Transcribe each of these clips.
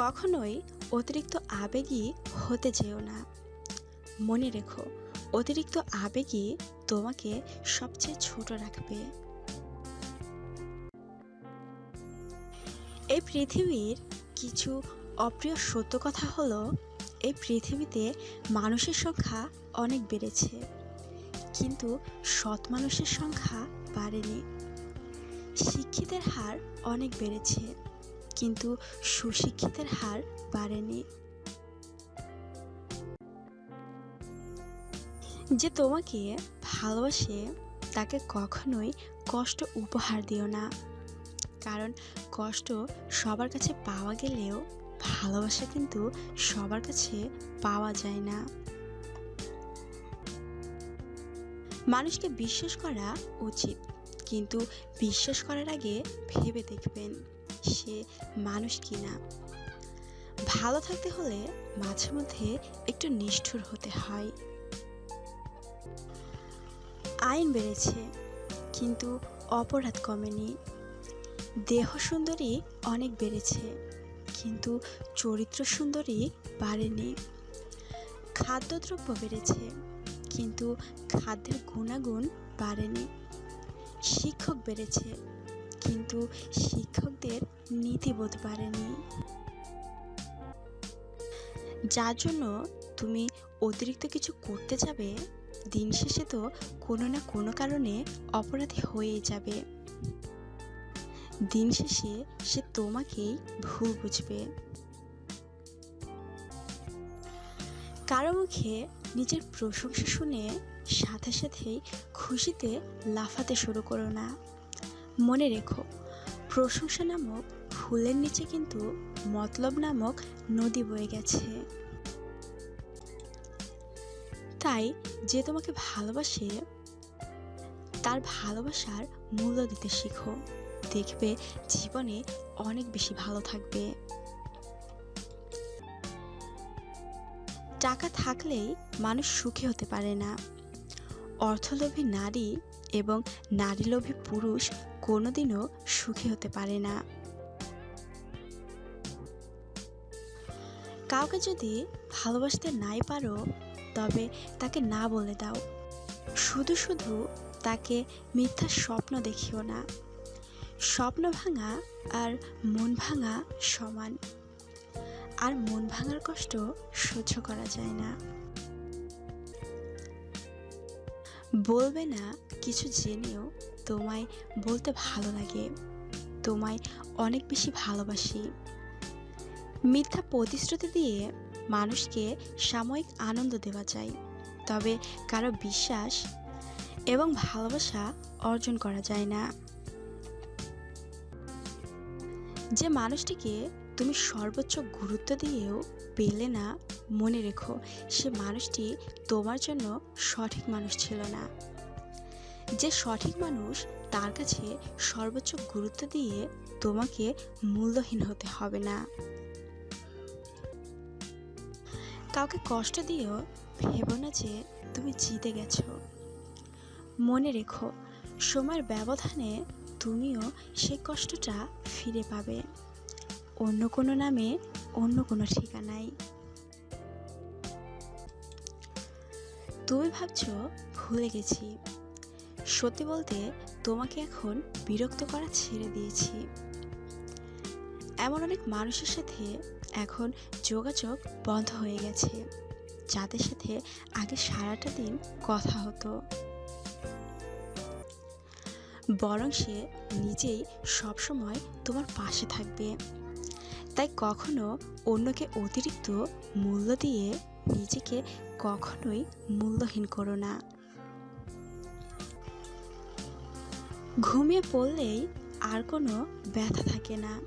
কখনোই অতিরিক্ত আবেগী হতে যেও না। মনে রেখো, অতিরিক্ত আবেগই তোমাকে সবচেয়ে ছোট রাখবে। এই পৃথিবীর কিছু অপ্রিয় সত্য কথা হলো, এই পৃথিবীতে মানুষের সংখ্যা অনেক বেড়েছে, কিন্তু সৎ মানুষের সংখ্যা বাড়েনি। শিক্ষিতের হার অনেক বেড়েছে। কিন্তু সুশিক্ষিতের হার বাড়েনি। যে তোমাকে ভালোবাসে, তাকে কখনোই কষ্ট উপহার দিও না। কারণ কষ্ট সবার কাছে পাওয়া গেলেও ভালোবাসা কিন্তু সবার কাছে পাওয়া যায় না। মানুষকে বিশ্বাস করা উচিত। কিন্তু বিশ্বাস করার আগে ভেবে দেখবেন সে মানুষ কি না ভালো থাকতে হলে মাঝে মধ্যে একটু নিষ্ঠুর হতে হয়। আইন বেড়েছে, কিন্তু অপরাধ কমেনি। দেহ সুন্দরী অনেক বেড়েছে, কিন্তু চরিত্র সুন্দরী বাড়েনি। খাদ্যদ্রব্য বেড়েছে, কিন্তু খাদ্যের গুণাগুণ বাড়েনি। শিক্ষক বেড়েছে, কিন্তু শিক্ষকদের নীতিবোধ বাড়েনি। যার জন্য তুমি অতিরিক্ত কিছু করতে যাবে, দিন শেষে তো কোনো না কোনো কারণে অপরাধী হয়েই যাবে। দিন শেষে সে তোমাকেই ভুল বুঝবে। কারও মুখে নিজের প্রশংসা শুনে সাথে সাথেই খুশিতে লাফাতে শুরু করো না। মনে রেখো, প্রশংসা নামক ফুলের নিচে কিন্তু মতলব নামক নদী বয়ে গেছে। তাই যে তোমাকে ভালোবাসে, তার ভালোবাসার মূল্য দিতে শিখো। দেখবে জীবনে অনেক বেশি ভালো থাকবে। টাকা থাকলেই মানুষ সুখী হতে পারে না। অর্থলোভী নারী এবং নারীলোভী পুরুষ কোনোদিনও সুখী হতে পারে না। কাউকে যদি ভালোবাসতে নাই পারো, তবে তাকে না বলে দাও। শুধু শুধু তাকে মিথ্যা স্বপ্ন দেখিও না। স্বপ্ন ভাঙা আর মন ভাঙা সমান। আর মন ভাঙার কষ্ট সহ্য করা যায় না। বলবে না কিছু জেনেও তোমায় বলতে ভালো লাগে। তোমায় অনেক বেশি ভালোবাসি। মিথ্যা প্রতিশ্রুতি দিয়ে মানুষকে সাময়িক আনন্দ দেওয়া যায়। তবে কারও বিশ্বাস এবং ভালোবাসা অর্জন করা যায় না। যে মানুষটিকে তুমি সর্বোচ্চ গুরুত্ব দিয়েও পেলে না মনে রেখো, সে মানুষটি তোমার জন্য সঠিক মানুষ ছিল না। যে সঠিক মানুষ তার কাছে সর্বোচ্চ গুরুত্ব দিয়ে তোমাকে মূল্যহীন হতে হবে না। কাউকে কষ্ট দিয়েও ভেবো না যে তুমি জিতে গেছো। মনে রেখো, সময়ের ব্যবধানে তুমিও সেই কষ্টটা ফিরে পাবে। অন্য কোনো নামে অন্য কোনো ঠিকানায়। তুমি ভাবছ ভুলে গেছি। সত্যি বলতে তোমাকে এখন বিরক্ত করা ছেড়ে দিয়েছি। এমন অনেক মানুষের সাথে এখন যোগাযোগ বন্ধ হয়ে গেছে। যাদের সাথে আগে সারাটা দিন কথা হতো। বরং সে নিজেই সবসময় তোমার পাশে থাকবে। তাই কখনো অন্যকে অতিরিক্ত মূল্য দিয়ে নিজেকে কখনোই মূল্যহীন করো না। ঘুমিয়ে পড়লেই আর কোনো ব্যথা থাকে না।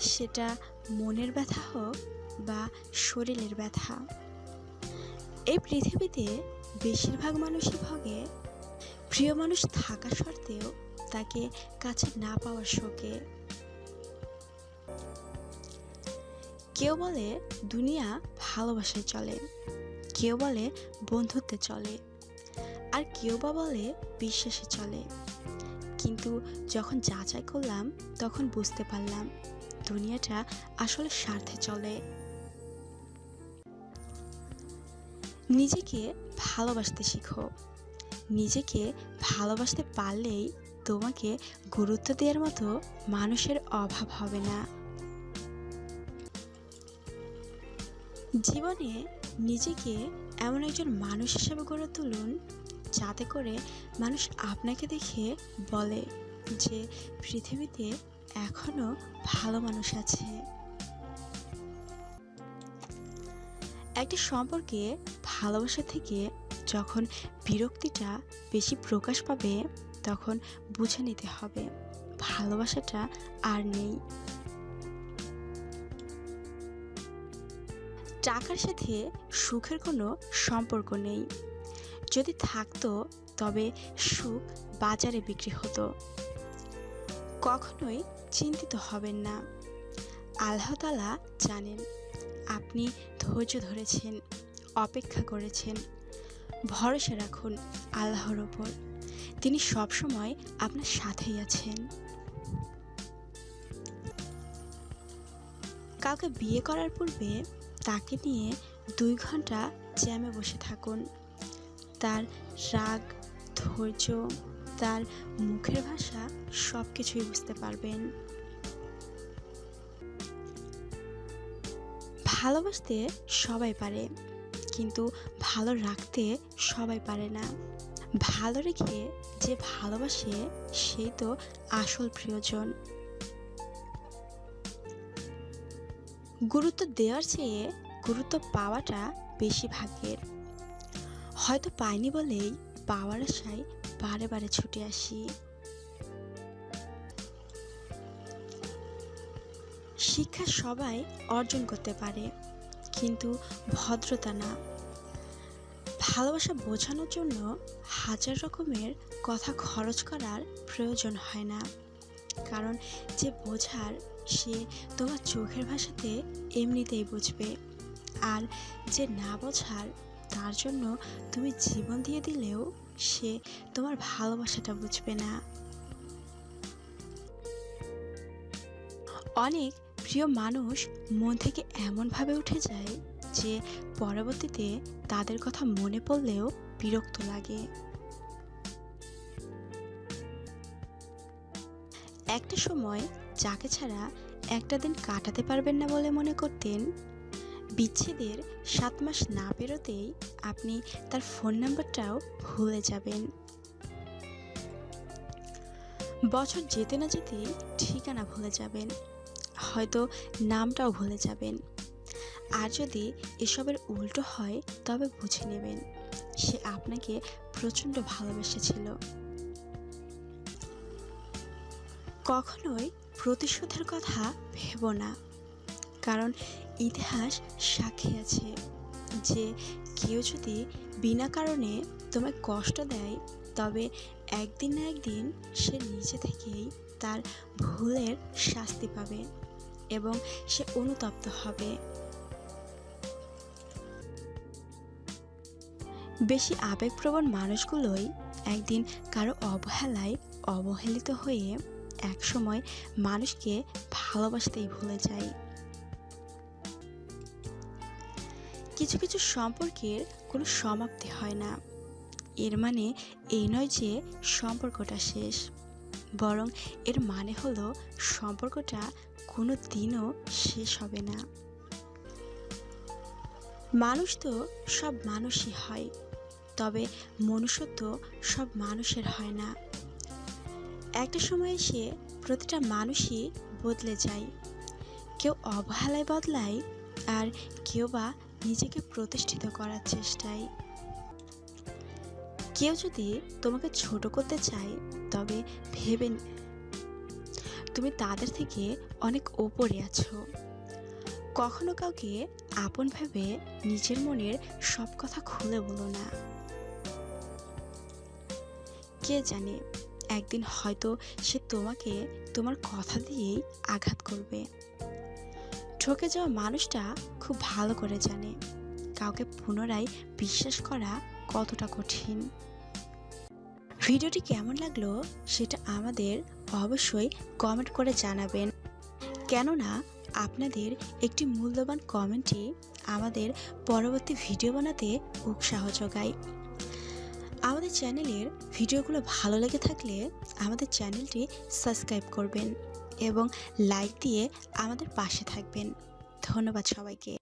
সেটা মনের ব্যথা হোক বা শরীরের ব্যথা। এই পৃথিবীতে বেশিরভাগ মানুষই ভোগে। প্রিয় মানুষ থাকা সত্ত্বেও তাকে কাছে না পাওয়ার শোকে। কেউ বলে দুনিয়া ভালোবাসায় চলে, কেউ বলে বন্ধুত্বে চলে, আর কেউ বা বলে বিশ্বাসে চলে। কিন্তু যখন যাচাই করলাম, তখন বুঝতে পারলাম দুনিয়াটা আসলে স্বার্থে চলে। নিজেকে ভালোবাসতে শিখো। নিজেকে ভালোবাসতে পারলেই তোমাকে গুরুত্ব দেওয়ার মতো মানুষের অভাব হবে না। জীবনে নিজেকে এমন একজন মানুষ হিসেবে গড়ে তুলুন যাতে করে মানুষ আপনাকে দেখে বলে যে পৃথিবীতে এখনও ভালো মানুষ আছে। একটা সম্পর্কে ভালোবাসা থেকে যখন বিরক্তিটা বেশি প্রকাশ পাবে, তখন বুঝে নিতে হবে, ভালোবাসাটা আর নেই। টাকার সাথে সুখের কোনো সম্পর্ক নেই। যদি থাকতো, তবে সুখ বাজারে বিক্রি হতো। কখনোই চিন্তিত হবেন না। আল্লাহ তালা জানেন, আপনি ধৈর্য ধরেছেন, অপেক্ষা করেছেন। ভরসা রাখুন আল্লাহর ওপর তিনি সবসময় আপনার সাথেই আছেন। কাউকে বিয়ে করার পূর্বে তাকে নিয়ে দুই ঘণ্টা জ্যামে বসে থাকুন। তার রাগ, ধৈর্য, তার মুখের ভাষা সব কিছুই বুঝতে পারবেন। ভালোবাসতে সবাই পারে, কিন্তু ভালো রাখতে সবাই পারে না। ভালো রেখে যে ভালোবাসে সেই তো আসল প্রিয়জন। গুরুত্ব দেওয়ার চেয়ে গুরুত্ব পাওয়াটা বেশি ভাগ্যের। হয়তো পাইনি বলেই পাওয়ার আশায় বারে বারে ছুটে আসি। শিক্ষা সবাই অর্জন করতে পারে, কিন্তু ভদ্রতা না। ভালোবাসা বোঝানোর জন্য হাজার রকমের কথা খরচ করার প্রয়োজন হয় না। কারণ যে বোঝার সে তোমার চোখের ভাষাতে এমনিতেই বুঝবে। আর যে না বোঝার, তার জন্য তুমি জীবন দিয়ে দিলেও সে তোমার ভালোবাসাটা বুঝবে না। অনেক প্রিয় মানুষ মন থেকে এমনভাবে উঠে যায় যে পরবর্তীতে তাদের কথা মনে পড়লেও বিরক্ত লাগে। একটা সময় যাকে ছাড়া একটা দিন কাটাতে পারবেন না বলে মনে করতেন, বিচ্ছেদের সাত মাস না পেরোতেই আপনি তার ফোন নাম্বারটাও ভুলে যাবেন। বছর যেতে না যেতেই ঠিকানা ভুলে যাবেন, হয়তো নামটাও ভুলে যাবেন। আর যদি এসবের উল্টো হয় তবে বুঝে নেবেন, সে আপনাকে প্রচণ্ড ভালোবেসেছিল। কখনোই প্রতিশোধের কথা ভেব না। কারণ ইতিহাস সাক্ষী আছে যে কেউ যদি বিনা কারণে তোমায় কষ্ট দেয়, তবে একদিন না একদিন সে নিজে থেকেই তার ভুলের শাস্তি পাবে এবং সে অনুতপ্ত হবে। বেশি আবেগপ্রবণ মানুষগুলোই একদিন কারও অবহেলায় অবহেলিত হয়ে একসময় মানুষকে ভালোবাসতেই ভুলে যায় কিছু কিছু সম্পর্কের কোনো সমাপ্তি হয় না। এর মানে এই নয় যে সম্পর্কটা শেষ, বরং এর মানে হলো সম্পর্কটা কোনো দিনও শেষ হবে না। মানুষ তো সব মানুষই হয়, তবে মনুষ্যত্ব সব মানুষের হয় না। একটা সময় এসে প্রতিটা মানুষই বদলে যায়। কেউ অবহেলায় বদলায় আর কেউ বা নিজেকে প্রতিষ্ঠিত করার চেষ্টায়। কেউ যদি তোমাকে ছোট করতে চায়, তবে ভেবে তুমি তাদের থেকে অনেক ওপরে আছো। কখনো কাউকে আপন ভেবে নিজের মনের সব কথা খুলে বলো না। কে জানে? একদিন হয়তো সে তোমাকে তোমার কথা দিয়েই আঘাত করবে। ঠকে যাওয়া মানুষটা খুব ভালো করে জানে। কাউকে পুনরায় বিশ্বাস করা কতটা কঠিন। ভিডিওটি কেমন লাগল সেটা আমাদের অবশ্যই কমেন্ট করে জানাবেন। কেননা আপনাদের একটি মূল্যবান কমেন্টই আমাদের পরবর্তী ভিডিও বানাতে উৎসাহ যোগায়। চ্যানেলের ভিডিওগুলো ভালো লেগে থাকলে আমাদের চ্যানেলটি সাবস্ক্রাইব করবেন এবং লাইক দিয়ে আমাদের পাশে থাকবেন। ধন্যবাদ সবাইকে।